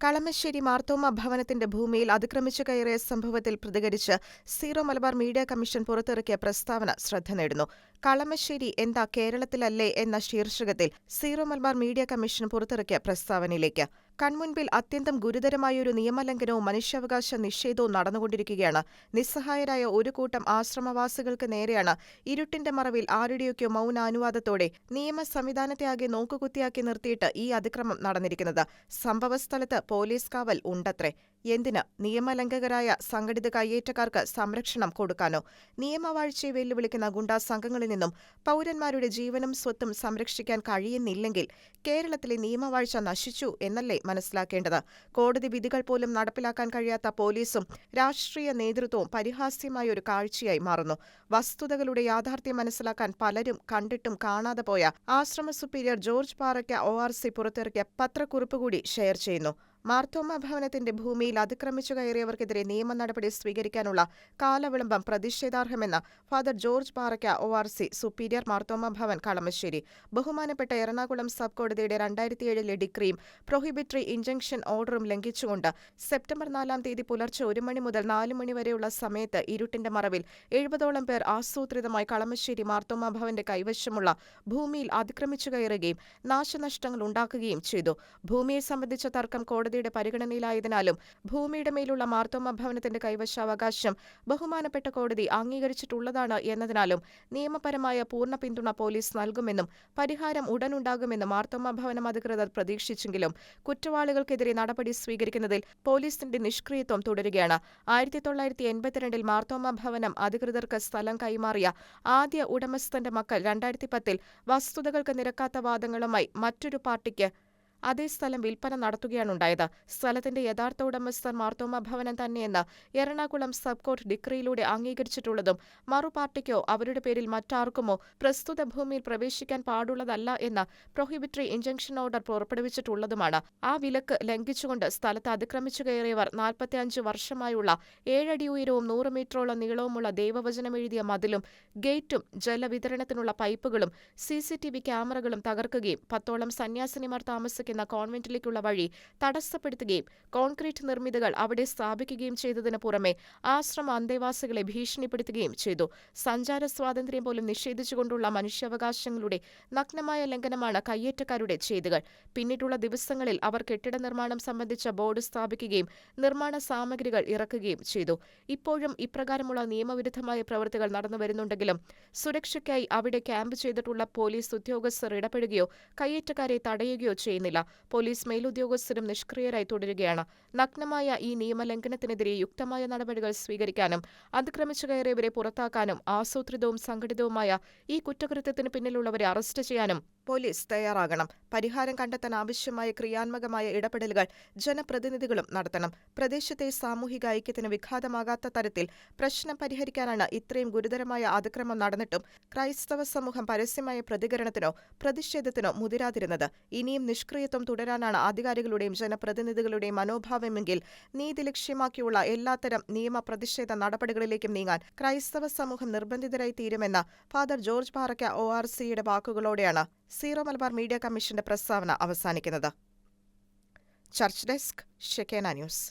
കളമശ്ശേരി മാർത്തോമ ഭവനത്തിന്റെ ഭൂമിയിൽ അതിക്രമിച്ചു കയറിയ സംഭവത്തിൽ പ്രതികരിച്ച് സീറോ മലബാർ മീഡിയ കമ്മീഷൻ പുറത്തിറക്കിയ പ്രസ്താവന ശ്രദ്ധ നേടുന്നു. കളമശ്ശേരി എന്താ കേരളത്തിലല്ലേ എന്ന ശീർഷകത്തിൽ സീറോ മലബാർ മീഡിയ കമ്മീഷൻ പുറത്തിറക്കിയ പ്രസ്താവനയിലേക്ക് കൺമുൻപിൽ അത്യന്തം ഗുരുതരമായൊരു നിയമലംഘനവും മനുഷ്യാവകാശ നിഷേധവും നടന്നുകൊണ്ടിരിക്കുകയാണ്. നിസ്സഹായരായ ഒരു കൂട്ടം ആശ്രമവാസികൾക്ക് നേരെയാണ് ഇരുട്ടിന്റെ മറവിൽ ആരുടെയൊക്കെയോ മൗനാനുവാദത്തോടെ നിയമ സംവിധാനത്തെ ആകെ നോക്കുകുത്തിയാക്കി നിർത്തിയിട്ട് ഈ അതിക്രമം നടന്നിരിക്കുന്നത്. സംഭവസ്ഥലത്ത് പോലീസ് കാവൽ ഉണ്ടത്രേ. എന്തിന്? നിയമലംഘകരായ സംഘടിത കയ്യേറ്റക്കാർക്ക് സംരക്ഷണം കൊടുക്കാനോ? നിയമവാഴ്ചയെ വെല്ലുവിളിക്കുന്ന ഗുണ്ടാ സംഘങ്ങളിൽ നിന്നും പൗരന്മാരുടെ ജീവനും സ്വത്തും സംരക്ഷിക്കാൻ കഴിയുന്നില്ലെങ്കിൽ കേരളത്തിലെ നിയമവാഴ്ച നശിച്ചു എന്നല്ലേ മനസ്സിലാക്കേണ്ടത്. കോടതി വിധികൾ പോലും നടപ്പിലാക്കാൻ കഴിയാത്ത പോലീസും രാഷ്ട്രീയ നേതൃത്വവും പരിഹാസ്യമായ ഒരു കാഴ്ചയായി മാറുന്നു. വസ്തുതകളുടെ യാഥാർത്ഥ്യം മനസ്സിലാക്കാൻ പലരും കണ്ടിട്ടും കാണാതെ പോയ ആശ്രമ superior George Parakka O R C പുറത്തിറക്കിയ പത്രക്കുറിപ്പ് കൂടി ഷെയർ ചെയ്യുന്നു. മാർത്തോമ ഭവനത്തിന്റെ ഭൂമിയിൽ അതിക്രമിച്ചു കയറിയവർക്കെതിരെ നിയമ നടപടി സ്വീകരിക്കാനുള്ള കാലവിളംബം പ്രതിഷേധാർഹമെന്ന് father George Parakka O R C superior Marthoma Bhavan Kalamassery. ബഹുമാനപ്പെട്ട എറണാകുളം സബ് കോടതിയുടെ രണ്ടായിരത്തിയേഴിലെ ഡിഗ്രിയും പ്രൊഹിബിറ്ററി ഇഞ്ചക്ഷൻ ഓർഡറും ലംഘിച്ചുകൊണ്ട് സെപ്റ്റംബർ നാലാം തീയതി പുലർച്ചെ ഒരു മണി മുതൽ നാല് മണി വരെയുള്ള സമയത്ത് ഇരുട്ടിന്റെ മറവിൽ എഴുപതോളം പേർ ആസൂത്രിതമായി കളമശ്ശേരി മാർത്തോമ ഭവന്റെ കൈവശമുള്ള ഭൂമിയിൽ അതിക്രമിച്ചു കയറുകയും നാശനഷ്ടങ്ങൾ ഉണ്ടാക്കുകയും ചെയ്തു. ഭൂമിയെ സംബന്ധിച്ച തർക്കം കോടതി കോടതിയുടെ പരിഗണനയിലായതിനാലും ഭൂമിയുടെ മേലുള്ള മാർത്തോമ ഭവനത്തിന്റെ കൈവശാവകാശം ബഹുമാനപ്പെട്ട കോടതി അംഗീകരിച്ചിട്ടുള്ളതാണ് എന്നതിനാലും നിയമപരമായ പൂർണ പിന്തുണ പോലീസ് നൽകുമെന്നും പരിഹാരം ഉടനുണ്ടാകുമെന്നും മാർത്തോമ ഭവനം അധികൃതർ പ്രതീക്ഷിച്ചെങ്കിലും കുറ്റവാളികൾക്കെതിരെ നടപടി സ്വീകരിക്കുന്നതിൽ പോലീസിന്റെ നിഷ്ക്രിയത്വം തുടരുകയാണ്. ആയിരത്തി തൊള്ളായിരത്തി എൺപത്തിരണ്ടിൽ മാർത്തോമ ഭവനം അധികൃതർക്ക് സ്ഥലം കൈമാറിയ ആദ്യ ഉടമസ്ഥന്റെ മക്കൾ രണ്ടായിരത്തി പത്തിൽ വസ്തുതകൾക്ക് നിരക്കാത്ത വാദങ്ങളുമായി മറ്റൊരു പാർട്ടിക്ക് അതേ സ്ഥലം വിൽപ്പന നടത്തുകയാണുണ്ടായത്. സ്ഥലത്തിന്റെ യഥാർത്ഥ ഉടമസ്ഥർ മാർത്തോമ ഭവനം തന്നെയെന്ന് എറണാകുളം സബ് കോർട്ട് ഡിക്രിയിലൂടെ അംഗീകരിച്ചിട്ടുള്ളതും മറുപാർട്ടിക്കോ അവരുടെ പേരിൽ മറ്റാർക്കുമോ പ്രസ്തുത ഭൂമിയിൽ പ്രവേശിക്കാൻ പാടുള്ളതല്ല എന്ന പ്രൊഹിബിറ്ററി ഇഞ്ചക്ഷൻ ഓർഡർ പുറപ്പെടുവിച്ചിട്ടുള്ളതുമാണ്. ആ വിലക്ക് ലംഘിച്ചുകൊണ്ട് സ്ഥലത്ത് അതിക്രമിച്ചു കയറിയവർ നാൽപ്പത്തിയഞ്ച് വർഷമായുള്ള ഏഴടി ഉയരവും നൂറ് മീറ്ററോളം നീളവുമുള്ള ദൈവവചനം എഴുതിയ മതിലും ഗേറ്റും ജലവിതരണത്തിനുള്ള പൈപ്പുകളും സിസിടിവി ക്യാമറകളും തകർക്കുകയും പത്തോളം സന്യാസിനിമാർ താമസിക്കുന്ന എന്ന കോൺവെന്റിലേക്കുള്ള വഴി തടസ്സപ്പെടുത്തുകയും കോൺക്രീറ്റ് നിർമ്മിതികൾ അവിടെ സ്ഥാപിക്കുകയും ചെയ്തതിന് പുറമെ ആശ്രമ അന്തേവാസികളെ ഭീഷണിപ്പെടുത്തുകയും ചെയ്തു. സഞ്ചാര സ്വാതന്ത്ര്യം പോലും നിഷേധിച്ചുകൊണ്ടുള്ള മനുഷ്യാവകാശങ്ങളുടെ നഗ്നമായ ലംഘനമാണ് കയ്യേറ്റക്കാരുടെ ചെയ്തുകൾ. പിന്നീടുള്ള ദിവസങ്ങളിൽ അവർ കെട്ടിട നിർമ്മാണം സംബന്ധിച്ച ബോർഡ് സ്ഥാപിക്കുകയും നിർമ്മാണ സാമഗ്രികൾ ഇറക്കുകയും ചെയ്തു. ഇപ്പോഴും ഇപ്രകാരമുള്ള നിയമവിരുദ്ധമായ പ്രവൃത്തികൾ നടന്നുവരുന്നുണ്ടെങ്കിലും സുരക്ഷയ്ക്കായി അവിടെ ക്യാമ്പ് ചെയ്തിട്ടുള്ള പോലീസ് ഉദ്യോഗസ്ഥർ ഇടപെടുകയോ കയ്യേറ്റക്കാരെ തടയുകയോ ചെയ്യുന്നില്ല. പോലീസ് മേലുദ്യോഗസ്ഥരും നിഷ്ക്രിയരായി തുടരുകയാണ്. നഗ്നമായ ഈ നിയമലംഘനത്തിനെതിരെ യുക്തമായ നടപടികൾ സ്വീകരിക്കാനും അതിക്രമിച്ചു കയറിയവരെ പുറത്താക്കാനും ആസൂത്രിതവും സംഘടിതവുമായ ഈ കുറ്റകൃത്യത്തിന് പിന്നിലുള്ളവരെ അറസ്റ്റ് ചെയ്യാനും പോലീസ് തയ്യാറാകണം. പരിഹാരം കണ്ടെത്താൻ ആവശ്യമായ ക്രിയാത്മകമായ ഇടപെടലുകൾ ജനപ്രതിനിധികളും നടത്തണം. പ്രദേശത്തെ സാമൂഹിക ഐക്യത്തിന് വിഘാതമാകാത്ത തരത്തിൽ പ്രശ്നം പരിഹരിക്കാനാണ് ഇത്രയും ഗുരുതരമായ അതിക്രമം നടന്നിട്ടും ക്രൈസ്തവ സമൂഹം പരസ്യമായ പ്രതികരണത്തിനോ പ്രതിഷേധത്തിനോ മുതിരാതിരുന്നത്. ഇനിയും നിഷ്ക്രിയത്വം തുടരാനാണ് അധികാരികളുടെയും ജനപ്രതിനിധികളുടെയും മനോഭാവമെങ്കിൽ നീതി ലക്ഷ്യമാക്കിയുള്ള എല്ലാത്തരം നിയമ പ്രതിഷേധ നടപടികളിലേക്കും നീങ്ങാൻ ക്രൈസ്തവ സമൂഹം നിർബന്ധിതരായി തീരുമെന്ന father George Parakka O R സിയുടെ വാക്കുകളോടെയാണ് സീറോ മലബാർ മീഡിയ കമ്മീഷന്റെ പ്രസ്താവന അവസാനിക്കുന്നത്. Church desk Shekinah news.